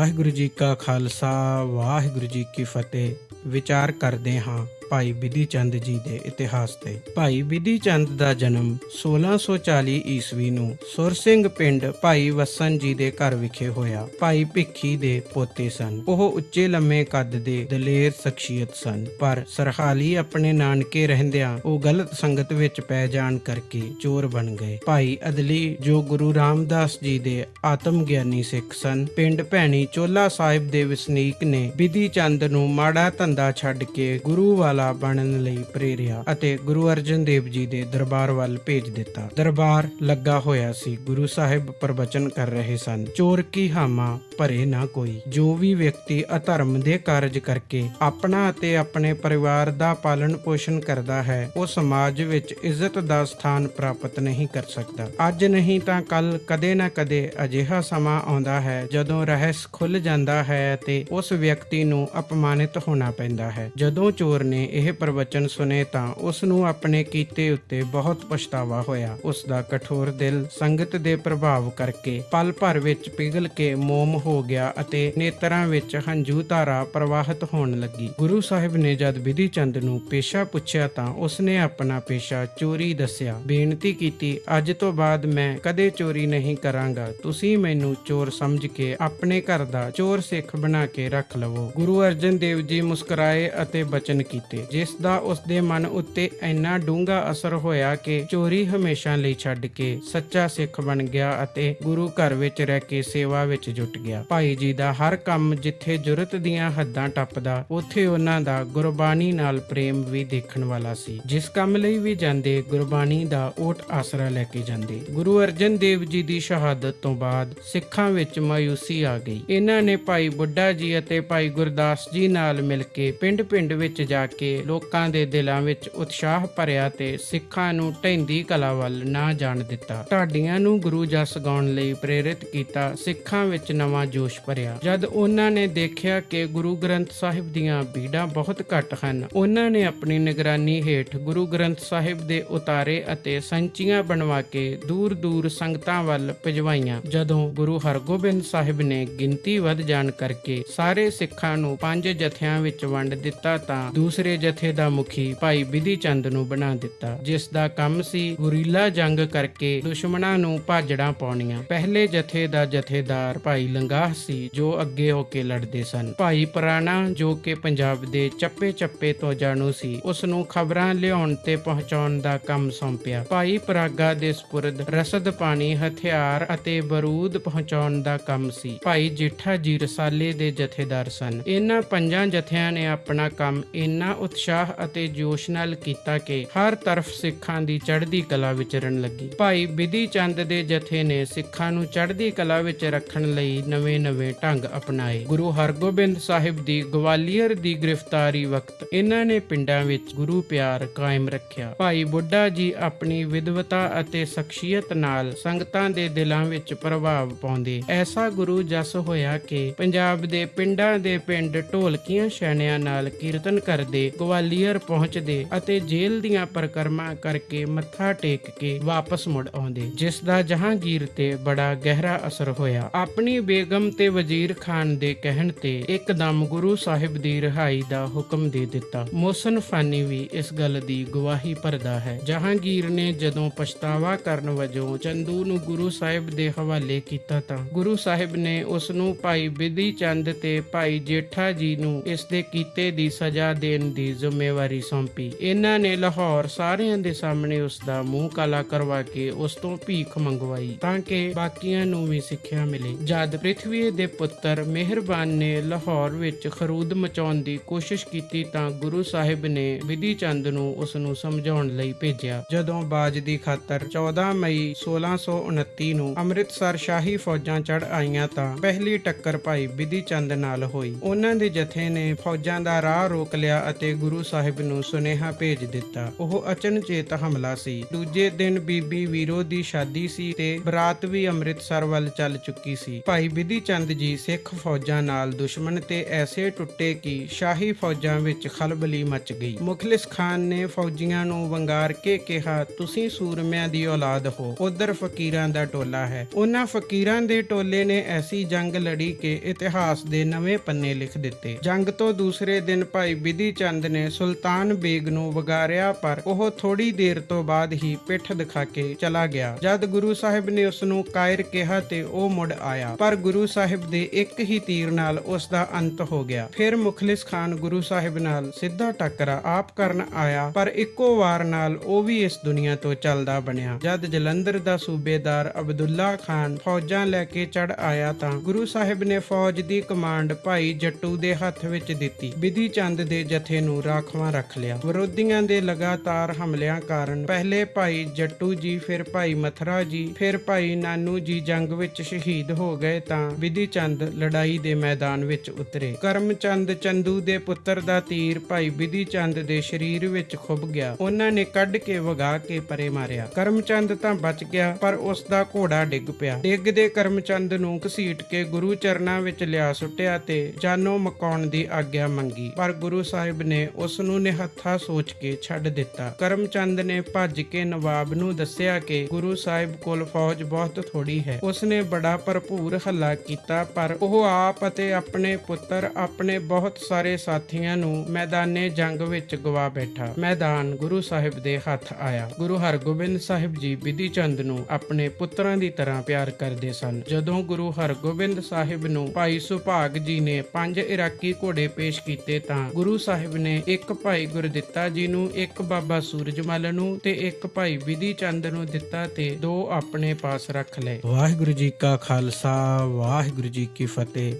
ਵਾਹਿਗੁਰੂ ਜੀ ਕਾ ਖਾਲਸਾ ਵਾਹਿਗੁਰੂ ਜੀ ਕੀ ਫਤਿਹ। ਵਿਚਾਰ ਕਰਦੇ ਹਾਂ। ਭਾਈ ਬਿਧੀ ਚੰਦ ਜੀ ਦੇ ਇਤਿਹਾਸ ਤੇ। ਭਾਈ ਬਿਧੀ ਚੰਦ ਦਾ ਜਨਮ 1640 ਈਸਵੀ ਨੂੰ ਸੁਰ ਸਿੰਘ ਪਿੰਡ ਭਾਈ ਵਸਨ ਜੀ ਦੇ ਘਰ ਵਿਖੇ ਹੋਇਆ। ਭਾਈ ਭਿੱਖੀ ਦੇ ਪੋਤੇ ਸਨ। ਉਹ ਉੱਚੇ ਲੰਮੇ ਕੱਦ ਦੇ ਦਲੇਰ ਸ਼ਖਸੀਅਤ ਸਨ। ਪਰ ਸਰਹਾਲੀ ਆਪਣੇ ਨਾਨਕੇ ਰਹਿੰਦਿਆਂ ਉਹ ਗਲਤ ਸੰਗਤ ਵਿੱਚ ਪੈ ਜਾਣ ਕਰਕੇ ਚੋਰ ਬਣ ਗਏ। ਭਾਈ ਅਦਲੀ ਜੋ ਗੁਰੂ ਰਾਮਦਾਸ ਜੀ ਦੇ ਆਤਮ ਗਿਆਨੀ ਸਿੱਖ ਸਨ, ਪਿੰਡ ਭੈਣੀ ਚੋਲਾ ਸਾਹਿਬ ਦੇ ਵਸਨੀਕ ਨੇ ਬਿਧੀ ਚੰਦ ਨੂੰ ਮਾੜਾ ਧੰਦਾ ਛੱਡ ਕੇ ਗੁਰੂ ਵਾਲਾ ਬਣਨ ਲਈ ਪ੍ਰੇਰਿਆ ਅਤੇ ਗੁਰੂ ਅਰਜਨ ਦੇਵ ਜੀ ਦੇ ਦਰਬਾਰ ਵੱਲ ਭੇਜ ਦਿੱਤਾ। ਦਰਬਾਰ ਲੱਗਾ ਹੋਇਆ ਸੀ। ਗੁਰੂ ਸਾਹਿਬ ਪ੍ਰਵਚਨ ਕਰ ਰਹੇ ਸਨ, ਚੋਰ ਕੀ ਹਾਮਾ, ਭਰੇ ਨਾ ਕੋਈ। ਜੋ ਵੀ ਵਿਅਕਤੀ ਅਧਰਮ ਦੇ ਕਾਰਜ ਕਰਕੇ ਆਪਣਾ ਅਤੇ ਆਪਣੇ ਪਰਿਵਾਰ ਦਾ ਪਾਲਣ ਪੋਸ਼ਣ ਕਰਦਾ ਹੈ, ਉਹ ਸਮਾਜ ਵਿੱਚ ਇੱਜ਼ਤ ਦਾ ਸਥਾਨ ਪ੍ਰਾਪਤ ਨਹੀਂ ਕਰ ਸਕਦਾ। ਅੱਜ ਨਹੀਂ ਤਾਂ ਕੱਲ ਕਦੇ ਨਾ ਕਦੇ ਅਜਿਹਾ ਸਮਾਂ ਆਉਂਦਾ ਹੈ, ਜਦੋਂ ਰਹੱਸ ਖੁੱਲ ਜਾਂਦਾ ਹੈ ਤੇ ਉਸ ਵਿਅਕਤੀ ਨੂੰ ਅਪਮਾਨਿਤ ਹੋਣਾ ਪੈਂਦਾ ਹੈ। ਜਦੋਂ ਚੋਰ ਨੇ ਇਹ ਪ੍ਰਵਚਨ ਸੁਨੇ ਤਾਂ ਉਸ ਨੂੰ ਆਪਣੇ ਕੀਤੇ ਉੱਤੇ ਬਹੁਤ ਪਛਤਾਵਾ ਹੋਇਆ। ਉਸ ਦਾ ਕਠੋਰ ਦਿਲ ਸੰਗਤ ਦੇ ਪ੍ਰਭਾਵ ਕਰਕੇ ਪਲ ਭਰ ਵਿੱਚ ਪਿਘਲ ਕੇ ਮੋਮ ਹੋ ਗਿਆ ਅਤੇ ਨੇਤਰਾਂ ਵਿੱਚ ਹੰਝੂ ਧਾਰਾ ਪ੍ਰਵਾਹਿਤ ਹੋਣ ਲੱਗੀ। ਗੁਰੂ ਸਾਹਿਬ ਨੇ ਜਦ ਵਿਧੀ ਚੰਦ ਨੂੰ ਪੇਸ਼ਾ ਪੁੱਛਿਆ ਤਾਂ ਉਸ ਨੇ ਆਪਣਾ ਪੇਸ਼ਾ ਚੋਰੀ ਦੱਸਿਆ। ਬੇਨਤੀ ਕੀਤੀ, ਅੱਜ ਤੋਂ ਬਾਅਦ ਮੈਂ ਕਦੇ ਚੋਰੀ ਨਹੀਂ ਕਰਾਂਗਾ। ਤੁਸੀਂ ਮੈਨੂੰ ਚੋਰ ਸਮਝ ਕੇ ਆਪਣੇ ਘਰ ਦਾ ਚੋਰ ਸਿੱਖ ਬਣਾ ਕੇ ਰੱਖ ਲਵੋ। ਗੁਰੂ ਅਰਜਨ ਦੇਵ ਜੀ ਮੁਸਕਰਾਏ ਅਤੇ ਬਚਨ ਕੀਤੇ। ਜਿਸ ਦਾ ਉਸ ਦੇ ਮਨ ਉੱਤੇ ਇੰਨਾ ਡੂੰਘਾ ਅਸਰ ਹੋਇਆ ਕਿ ਚੋਰੀ ਹਮੇਸ਼ਾ ਲਈ ਛੱਡ ਕੇ ਸੱਚਾ ਸਿੱਖ ਬਣ ਗਿਆ ਅਤੇ ਗੁਰੂ ਘਰ ਵਿੱਚ ਰਹਿ ਕੇ ਸੇਵਾ ਵਿੱਚ ਜੁਟ ਗਿਆ। ਭਾਈ ਜੀ ਦਾ ਹਰ ਕੰਮ ਜਿੱਥੇ ਜੁਰਤ ਦੀਆਂ ਹੱਦਾਂ ਟੱਪਦਾ, ਉੱਥੇ ਉਹਨਾਂ ਦਾ ਗੁਰਬਾਣੀ ਨਾਲ ਪ੍ਰੇਮ ਵੀ ਦੇਖਣ ਵਾਲਾ ਸੀ। ਜਿਸ ਕੰਮ ਲਈ ਵੀ ਜਾਂਦੇ, ਗੁਰਬਾਣੀ ਦਾ ਓਟ ਆਸਰਾ ਲੈ ਕੇ ਜਾਂਦੇ। ਗੁਰੂ ਅਰਜਨ ਦੇਵ ਜੀ ਦੀ ਸ਼ਹਾਦਤ ਤੋਂ ਬਾਅਦ ਸਿੱਖਾਂ ਵਿੱਚ ਮਾਯੂਸੀ ਆ ਗਈ। ਇਹਨਾਂ ਨੇ ਭਾਈ ਬੁੱਢਾ ਜੀ ਅਤੇ ਭਾਈ ਗੁਰਦਾਸ ਜੀ ਨਾਲ ਮਿਲ ਕੇ ਪਿੰਡ-ਪਿੰਡ ਵਿੱਚ ਜਾ ਕੇ ਲੋਕਾਂ ਦੇ ਦਿਲਾਂ ਵਿੱਚ ਉਤਸ਼ਾਹ ਭਰਿਆ ਤੇ ਸਿੱਖਾਂ ਨੂੰ ਢੈਂਦੀ ਕਲਾ ਵੱਲ ਨਾ ਜਾਣ ਦਿੱਤਾ। ਢਾਡੀਆਂ ਨੂੰ ਗੁਰੂ ਜਸ ਗਾਉਣ ਲਈ ਪ੍ਰੇਰਿਤ ਕੀਤਾ, ਸਿੱਖਾਂ ਵਿੱਚ ਨਵਾਂ ਜੋਸ਼ ਭਰਿਆ। ਜਦ ਉਹਨਾਂ ਨੇ ਦੇਖਿਆ ਕਿ ਗੁਰੂ ਗ੍ਰੰਥ ਸਾਹਿਬ ਦੀਆਂ ਬੀੜਾਂ ਬਹੁਤ ਘੱਟ ਹਨ, ਉਹਨਾਂ ਨੇ ਆਪਣੀ ਨਿਗਰਾਨੀ ਹੇਠ ਗੁਰੂ ਗ੍ਰੰਥ ਸਾਹਿਬ ਦੇ ਉਤਾਰੇ ਅਤੇ ਸੰਚੀਆਂ ਬਣਵਾ ਕੇ ਦੂਰ-ਦੂਰ ਸੰਗਤਾਂ ਵੱਲ ਭਿਜਵਾਈਆਂ। ਜਦੋਂ ਗੁਰੂ ਹਰਗੋਬਿੰਦ ਸਾਹਿਬ ਨੇ ਗਿਣਤੀ ਵੱਧ ਜਾਣ ਕਰਕੇ ਸਾਰੇ ਸਿੱਖਾਂ ਨੂੰ ਪੰਜ ਜਥਿਆਂ ਵਿੱਚ ਵੰਡ ਦਿੱਤਾ ਤਾਂ ਦੂਸਰੇ ਜਥੇ ਦਾ ਮੁਖੀ ਭਾਈ ਵਿਧੀ ਚੰਦ ਨੂੰ ਬਣਾ ਦਿੱਤਾ, ਜਿਸ ਦਾ ਕੰਮ ਸੀ ਗੁਰੀਲਾ ਜੰਗ ਕਰਕੇ ਦੁਸ਼ਮਣਾਂ ਨੂੰ ਭਾਜੜਾਂ ਪਾਉਣੀਆਂ। ਪਹਿਲੇ ਜਥੇ ਦਾ ਜਥੇਦਾਰ ਭਾਈ ਲੰਗਾਹ ਸੀ, ਜੋ ਅੱਗੇ ਹੋ ਕੇ ਲੜਦੇ ਸਨ। ਭਾਈ ਪੁਰਾਣਾ, ਜੋ ਕਿ ਪੰਜਾਬ ਦੇ ਚੱਪੇ-ਚੱਪੇ ਤੋਂ ਜਾਣੂ ਸੀ ਉਸ ਨੂੰ ਖਬਰਾਂ ਲਿਆਉਣ ਤੇ ਪਹੁੰਚਾਉਣ ਦਾ ਕੰਮ ਸੌਂਪਿਆ। ਭਾਈ ਪਰਾਗਾ ਦੇ ਸਪੁਰਦ ਰਸਦ ਪਾਣੀ, ਹਥਿਆਰ ਅਤੇ ਬਰੂਦ ਪਹੁੰਚਾਉਣ ਦਾ ਕੰਮ ਸੀ। ਭਾਈ ਜੇਠਾ ਜੀ ਰਸਾਲੇ ਦੇ ਜਥੇਦਾਰ ਸਨ। ਇਹਨਾਂ ਪੰਜਾਂ ਜਥਿਆਂ ਨੇ ਆਪਣਾ ਕੰਮ ਇੰਨਾ ਉਤਸ਼ਾਹ ਅਤੇ ਜੋਸ਼ ਨਾਲ ਕੀਤਾ ਕਿ ਹਰ ਤਰਫ ਸਿੱਖਾਂ ਦੀ ਚੜ੍ਹਦੀ ਕਲਾ ਵਿਚਰਨ ਲੱਗੀ ਭਾਈ ਬਿਧੀ ਚੰਦ ਦੇ ਜਥੇ ਨੇ ਸਿੱਖਾਂ ਨੂੰ ਚੜ੍ਹਦੀ ਕਲਾ ਵਿੱਚ ਰੱਖਣ ਲਈ ਨਵੇਂ-ਨਵੇਂ ਢੰਗ ਅਪਣਾਏ। ਗੁਰੂ ਹਰਗੋਬਿੰਦ ਸਾਹਿਬ ਦੀ ਗਵਾਲੀਅਰ ਦੀ ਗ੍ਰਿਫਤਾਰੀ ਵਕਤ ਇਹਨਾਂ ਨੇ ਪਿੰਡਾਂ ਵਿੱਚ ਗੁਰੂ ਪਿਆਰ ਕਾਇਮ ਰੱਖਿਆ। ਭਾਈ ਬੁੱਢਾ ਜੀ ਆਪਣੀ ਵਿਦਵਤਾ ਅਤੇ ਸ਼ਖਸੀਅਤ ਨਾਲ ਸੰਗਤਾਂ ਦੇ ਦਿਲਾਂ ਵਿੱਚ ਪ੍ਰਭਾਵ ਪਾਉਂਦੇ। ਐਸਾ ਗੁਰੂ ਜਸ ਹੋਇਆ ਕਿ ਪੰਜਾਬ ਦੇ ਪਿੰਡਾਂ ਦੇ ਪਿੰਡ ਢੋਲਕੀਆਂ ਛੈਣਿਆਂ ਨਾਲ ਕੀਰਤਨ ਕਰਦੇ ਗਵਾਲੀਅਰ ਪਹੁੰਚਦੇ ਅਤੇ ਜੇਲ੍ਹ ਦੀਆਂ ਪਰਕਰਮਾਂ ਕਰਕੇ ਮੱਥਾ ਟੇਕ ਕੇ ਵਾਪਸ ਮੁੜ ਆਉਂਦੇ, ਜਿਸ ਦਾ ਜਹਾਂਗੀਰ ਤੇ ਬੜਾ ਗਹਿਰਾ ਅਸਰ ਹੋਇਆ। ਆਪਣੀ ਬੇਗਮ ਤੇ ਵਜ਼ੀਰ ਖਾਨ ਦੇ ਕਹਿਣ ਤੇ ਇੱਕਦਮ ਗੁਰੂ ਸਾਹਿਬ ਦੀ ਰਿਹਾਈ ਦਾ ਹੁਕਮ ਦੇ ਦਿੱਤਾ। ਮੋਹਸਨ ਫਾਨੀ ਵੀ ਇਸ ਗੱਲ ਦੀ ਗਵਾਹੀ ਭਰਦਾ ਹੈ। ਜਹਾਂਗੀਰ ਨੇ ਜਦੋਂ ਪਛਤਾਵਾ ਕਰਨ ਵਜੋਂ ਚੰਦੂ ਨੂੰ ਗੁਰੂ ਸਾਹਿਬ ਦੇ ਹਵਾਲੇ ਕੀਤਾ ਤਾਂ ਗੁਰੂ ਸਾਹਿਬ ਨੇ ਉਸ ਨੂੰ ਭਾਈ ਬਿਧੀ ਚੰਦ ਤੇ ਭਾਈ ਜੇਠਾ ਜੀ ਨੂੰ ਇਸ ਦੇ ਕੀਤੇ ਦੀ ਸਜ਼ਾ ਦੇਣ ਦੀ ਜ਼ਿੰਮੇਵਾਰੀ ਸੌਂਪੀ। ਇਹਨਾਂ ਨੇ ਲਾਹੌਰ ਸਾਰਿਆਂ ਦੇ ਸਾਹਮਣੇ ਉਸ ਦਾ ਮੂੰਹ ਕਾਲਾ ਕਰਵਾ ਕੇ ਉਸ ਤੋਂ ਭੀਖ ਮੰਗਵਾਈ ਤਾਂ ਕਿ ਬਾਕੀਆਂ ਨੂੰ ਵੀ ਸਿੱਖਿਆ ਮਿਲੇ। ਜਦ ਪ੍ਰਿਥਵੀ ਦੇ ਪੁੱਤਰ ਮਿਹਰਬਾਨ ਨੇ ਲਾਹੌਰ ਵਿੱਚ ਖਰੂਦ ਮਚਾਉਣ ਦੀ ਕੋਸ਼ਿਸ਼ ਕੀਤੀ ਤਾਂ ਗੁਰੂ ਸਾਹਿਬ ਨੇ ਵਿਧੀ ਚੰਦ ਨੂੰ ਉਸ ਨੂੰ ਸਮਝਾਉਣ ਲਈ ਭੇਜਿਆ। ਜਦੋਂ ਬਾਜ ਦੀ ਖਾਤਰ 14 ਮਈ 1629 ਨੂੰ ਅੰਮ੍ਰਿਤਸਰ ਸ਼ਾਹੀ ਫੌਜਾਂ ਚੜ ਆਈਆਂ ਤਾਂ ਪਹਿਲੀ ਟੱਕਰ ਭਾਈ ਵਿਧੀ ਚੰਦ ਨਾਲ ਹੋਈ। ਉਹਨਾਂ ਦੇ ਜਥੇ ਨੇ ਫੌਜਾਂ ਦਾ ਰਾਹ ਰੋਕ ਲਿਆ ਅਤੇ ਕੇ ਗੁਰੂ ਸਾਹਿਬ ਨੂੰ ਸੁਨੇਹਾ ਭੇਜ ਦਿੱਤਾ। ਉਹ ਅਚਨਚੇਤ ਹਮਲਾ ਸੀ। ਦੂਜੇ ਦਿਨ ਬੀਬੀ ਵੀਰੋ ਦੀ ਸ਼ਾਦੀ ਸੀ ਤੇ ਬਰਾਤ ਵੀ ਅੰਮ੍ਰਿਤਸਰ ਵੱਲ ਚੱਲ ਚੁੱਕੀ ਸੀ। ਭਾਈ ਬਿਧੀ ਚੰਦ ਜੀ ਸਿੱਖ ਫੌਜਾਂ ਨਾਲ ਦੁਸ਼ਮਣ ਤੇ ਐਸੇ ਟੁੱਟੇ ਕਿ ਸ਼ਾਹੀ ਫੌਜਾਂ ਵਿੱਚ ਖਲਬਲੀ ਮਚ ਗਈ। ਮੁਖਲਿਸ ਖਾਨ ਨੇ ਫੌਜੀਆਂ ਨੂੰ ਵੰਗਾਰ ਕੇ ਕਿਹਾ, ਤੁਸੀਂ ਸੂਰਮਿਆਂ ਦੀ ਔਲਾਦ ਹੋ। ਉਧਰ ਫਕੀਰਾਂ ਦਾ ਟੋਲਾ ਹੈ। ਉਹਨਾਂ ਫਕੀਰਾਂ ਦੇ ਟੋਲੇ ਨੇ ਐਸੀ ਜੰਗ ਲੜੀ ਕਿ ਇਤਿਹਾਸ ਦੇ ਨਵੇਂ ਪੰਨੇ ਲਿਖ ਦਿੱਤੇ। ਜੰਗ ਤੋਂ ਦੂਸਰੇ ਦਿਨ ਭਾਈ ਬਿਧੀ ਚੰਦ ਨੇ ਸੁਲਤਾਨ ਬੇਗ ਨੂੰ ਵਗਾਰਿਆ, ਪਰ ਉਹ ਥੋੜੀ ਦੇਰ ਤੋਂ ਬਾਅਦ ਹੀ ਪਿੱਠ ਦਿਖਾ ਕੇ ਚਲਾ ਗਿਆ। ਜਦ ਗੁਰੂ ਸਾਹਿਬ ਨੇ ਉਸ ਨੂੰ ਕਾਇਰ ਕਿਹਾ ਤੇ ਉਹ ਮੁੜ ਆਇਆ। ਪਰ ਗੁਰੂ ਸਾਹਿਬ ਦੇ ਇੱਕ ਹੀ ਤੀਰ ਨਾਲ ਉਸ ਦਾ ਅੰਤ ਹੋ ਗਿਆ। ਫਿਰ ਮੁਖਲਿਸ ਖਾਨ ਗੁਰੂ ਸਾਹਿਬ ਨਾਲ ਸਿੱਧਾ ਟੱਕਰਾ ਆਪ ਕਰਨ ਆਇਆ, ਪਰ ਇੱਕੋ ਵਾਰ ਨਾਲ ਉਹ ਵੀ ਇਸ ਦੁਨੀਆ ਤੋਂ ਚੱਲਦਾ ਬਣਿਆ। ਜਦ ਜਲੰਧਰ ਦਾ ਸੂਬੇਦਾਰ ਅਬਦੁੱਲਾ ਖਾਨ ਫੌਜਾਂ ਲੈ ਕੇ ਚੜ ਆਇਆ ਤਾਂ ਗੁਰੂ ਸਾਹਿਬ ਨੇ ਫੌਜ ਦੀ ਕਮਾਂਡ ਭਾਈ ਜੱਟੂ ਦੇ ਹੱਥ ਵਿੱਚ ਦਿੱਤੀ। ਬਿਧੀ ਚੰਦ ਦੇ ਜਥੇ ਨੂੰ ਰਾਖਵਾਂ ਰੱਖ ਲਿਆ। ਵਿਰੋਧੀਆਂ ਦੇ ਲਗਾਤਾਰ ਹਮਲਿਆਂ ਕਾਰਨ ਪਹਿਲੇ ਭਾਈ ਜੱਟੂ ਜੀ, ਫਿਰ ਭਾਈ ਮਥਰਾ ਜੀ, ਫਿਰ ਭਾਈ ਨਾਨੂ ਜੀ ਜੰਗ ਵਿੱਚ ਸ਼ਹੀਦ ਹੋ ਗਏ ਤਾਂ ਵਿਧੀ ਚੰਦ ਲੜਾਈ ਦੇ ਮੈਦਾਨ ਵਿੱਚ ਉਤਰੇ। ਕਰਮਚੰਦ ਚੰਦੂ ਦੇ ਪੁੱਤਰ ਦਾ ਤੀਰ ਭਾਈ ਬਿਧੀ ਚੰਦ ਦੇ ਸਰੀਰ ਵਿੱਚ ਖੁੱਭ ਗਿਆ। ਉਹਨਾਂ ਨੇ ਕੱਢ ਕੇ ਵਗਾ ਕੇ ਪਰੇ ਮਾਰਿਆ। ਕਰਮਚੰਦ ਤਾਂ ਬਚ ਗਿਆ, ਪਰ ਉਸ ਦਾ ਘੋੜਾ ਡਿੱਗ ਪਿਆ। ਡਿੱਗਦੇ ਕਰਮਚੰਦ ਨੂੰ ਘਸੀਟ ਕੇ ਗੁਰੂ ਚਰਨਾਂ ਵਿੱਚ ਲਿਆ ਸੁੱਟਿਆ ਤੇ ਜਾਨੋ ਮਕਾਉਣ ਦੀ ਆਗਿਆ ਮੰਗੀ। ਪਰ ਗੁਰੂ ਸਾਹਿਬ ਨੇ ਉਸ ਨੂੰ ਨਿਹੱਥਾ ਸੋਚ ਕੇ ਛੱਡ ਦਿੱਤਾ। ਕਰਮਚੰਦ ਨੇ ਭੱਜ ਕੇ ਨਵਾਬ ਨੂੰ ਦੱਸਿਆ ਕਿ ਗੁਰੂ ਸਾਹਿਬ ਕੋਲ ਫੌਜ ਬਹੁਤ ਥੋੜੀ ਹੈ। ਉਸ ਨੇ ਬੜਾ ਭਰਪੂਰ ਹੱਲਾ ਕੀਤਾ, ਪਰ ਉਹ ਆਪ ਅਤੇ ਆਪਣੇ ਪੁੱਤਰ, ਆਪਣੇ ਬਹੁਤ ਸਾਰੇ ਸਾਥੀਆਂ ਨੂੰ ਮੈਦਾਨੇ ਜੰਗ ਵਿੱਚ ਗਵਾ ਬੈਠਾ। ਮੈਦਾਨ ਗੁਰੂ ਸਾਹਿਬ ਦੇ ਹੱਥ ਆਇਆ। ਗੁਰੂ ਹਰਗੋਬਿੰਦ ਸਾਹਿਬ ਜੀ ਬਿਧੀ ਚੰਦ ਨੂੰ ਆਪਣੇ ਪੁੱਤਰਾਂ ਦੀ ਤਰ੍ਹਾਂ ਪਿਆਰ ਕਰਦੇ ਸਨ। ਜਦੋਂ ਗੁਰੂ ਹਰਗੋਬਿੰਦ ਸਾਹਿਬ ਨੂੰ ਭਾਈ ਸੁਭਾਗ ਜੀ ਨੇ ਪੰਜ ਇਰਾਕੀ ਘੋੜੇ ਪੇਸ਼ ਕੀਤੇ ਤਾਂ ਗੁਰੂ ਸਾਹਿਬ ਨੇ ਇੱਕ ਭਾਈ ਗੁਰਦਿੱਤਾ ਜੀ ਨੂੰ ਇੱਕ ਬਾਬਾ ਸੂਰਜਮਲ ਨੂੰ ਤੇ ਇੱਕ ਭਾਈ ਵਿਧੀ ਚੰਦ ਨੂੰ ਦਿੱਤਾ ਤੇ ਦੋ ਆਪਣੇ ਪਾਸ ਰੱਖ ਲਏ। ਵਾਹਿਗੁਰੂ ਜੀ ਕਾ ਖਾਲਸਾ, ਵਾਹਿਗੁਰੂ ਜੀ ਕੀ ਫਤਿਹ।